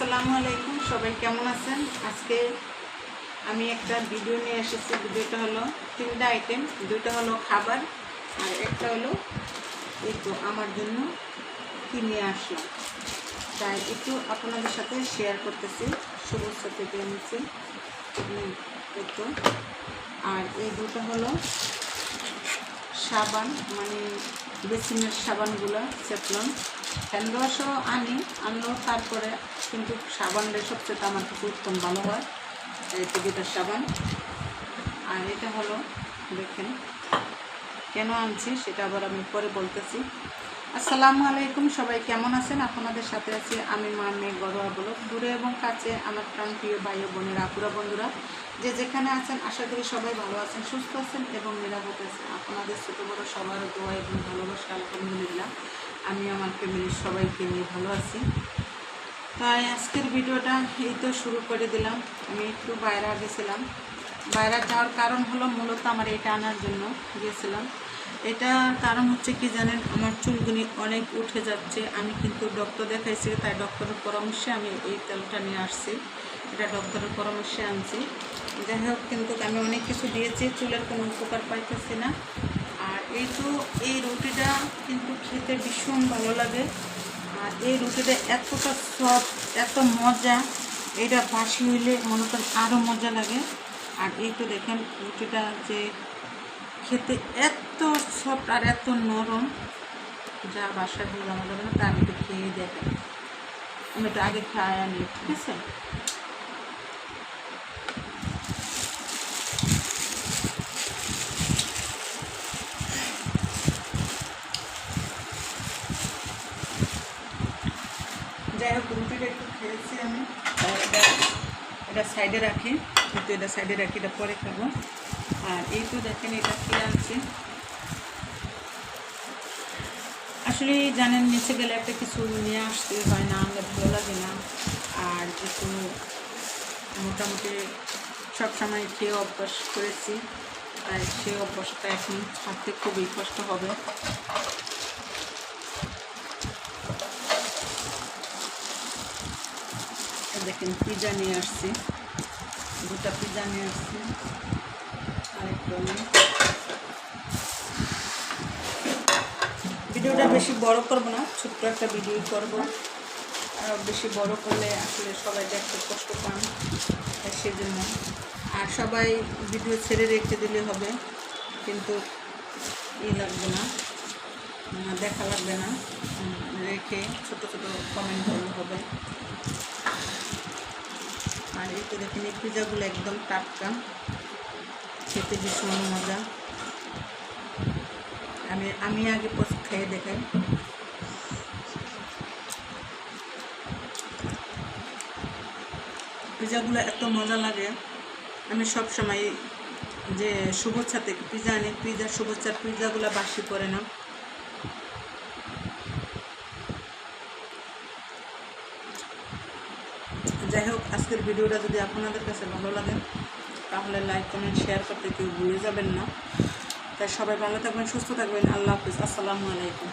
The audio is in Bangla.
আসসালামু আলাইকুম, সবাই কেমন আছেন? আজকে আমি একটা ভিডিও নিয়ে এসেছি, ভিডিওটা হলো তিনটা আইটেম দুটো হলো খাবার আর একটা হলো এই তো আমার জন্য কি নিয়ে আসলাম। তাই একটু আপনাদের সাথে শেয়ার করতেছি, শুভেচ্ছা থেকে এনেছি। তো। আর এই দুটো হলো সাবান মানে বেসিনের সাবানগুলো সেপলন হ্যান্ড ওয়াশও আনি, আনলেও তারপরে কিন্তু সাবানটা সবচেয়ে আমার কাছে উত্তম ভালো হয়। এই তো সাবান। আর এটা হলো, দেখেন, কেন আনছি সেটা আবার আমি পরে বলতেছি। আসসালামু আলাইকুম, সবাই কেমন আছেন? আপনাদের সাথে আছি আমি মা মেয়ে গড়োয়া বলো দূরে এবং কাছে আমার প্রাণপ্রিয় ভাই ও বোনেরা আপুরা বন্ধুরা। যে যেখানে আছেন, আশা করি সবাই ভালো আছেন, সুস্থ আছেন এবং নিরাপদ আছেন। আপনাদের ছোটো বড়ো সবার দোয়া এবং ভালোবাসা, আলহামদুলিল্লাহ। আমি আমার ফ্যামিলির সবাইকে নিয়ে ভালো আছি। তাই আজকের ভিডিওটা এই তো শুরু করে দিলাম। আমি একটু বাইরে গেছিলাম। বাইরে যাওয়ার কারণ হলো মূলত আমার এটা আনার জন্য গিয়েছিলাম এটা কারণ হচ্ছে কি জানেন, আমার চুলগুনি অনেক উঠে যাচ্ছে। আমি কিন্তু ডক্টর দেখাইছি, তাই ডক্টরের পরামর্শে আমি এই তেলটা নিয়ে আসছি। এটা ডক্টরের পরামর্শে আনছি। যাই হোক, কিন্তু আমি অনেক কিছু দিয়েছি, চুলের কোনো উপকার পাইতেছি না। আর এই তো এই রুটিটা কিন্তু খেতে ভীষণ ভালো লাগে। আর এই রুটিটা এতটা সফট এত মজা। এটা বাসি হইলে মনে করেন আরও মজা লাগে। আর এই তো দেখেন রুটিটা যে খেতে এত সফট আর এত নরম। যা বাসায় জমা যাবে না তা আমি একটু খেয়ে দেখেন আমি একটু আগে খাই আনি, ঠিক আছে? যাই হোক রুটিটা একটু খেয়েছি আমি। আর এটা এটা সাইডে রাখি, কিন্তু এটা সাইডে রাখি, এটা পরে খাব। আর এই তো দেখেন, এটা খেয়ে আনছি। আসলে জানেন, নিচে গেলে একটা কিছু নিয়ে আসতে হয় না, আনলে ভালো লাগে না। আর কিছু মোটামুটি সবসময় খেয়ে অভ্যাস করেছি। তাই সে অভ্যাসটা এখন ছাড়তে খুবই কষ্ট হবে। দেখেন পিজা নিয়ে আসছি। দুটা পিজা নিয়ে আসছি। ভিডিওটা বেশি বড় করব না, ছোট্ট একটা ভিডিও করব। আর বেশি বড় করলে আসলে সবাই দেখতে কষ্ট পান সেজন্য। আর সবাই ভিডিও ছেড়ে রেখে দিলে হবে, কিন্তু ই লাগবে না। দেখা লাগবে না। রেখে ছোট ছোট কমেন্ট হবে। আর এই তো দেখেন, এই পিজাগুলো একদম টাটকা। খেতে ভীষণ মজা। আমি আমি আগে পোস্ট খেয়ে দেখাই। পিজাগুলো এত মজা লাগে। আমি সব সময় যে শুভচ্ছা থেকে পিজা আনি পিজা শুভচ্ছার পিজাগুলো বাসি করে না। যাই হোক, আজকের ভিডিওটা যদি আপনাদের কাছে ভালো লাগে, তাহলে লাইক কমেন্ট শেয়ার করতে কেউ ভুলে যাবেন না। তাই সবাই ভালো থাকবেন, সুস্থ থাকবেন। আল্লাহ হাফিজ। আসসালামু আলাইকুম।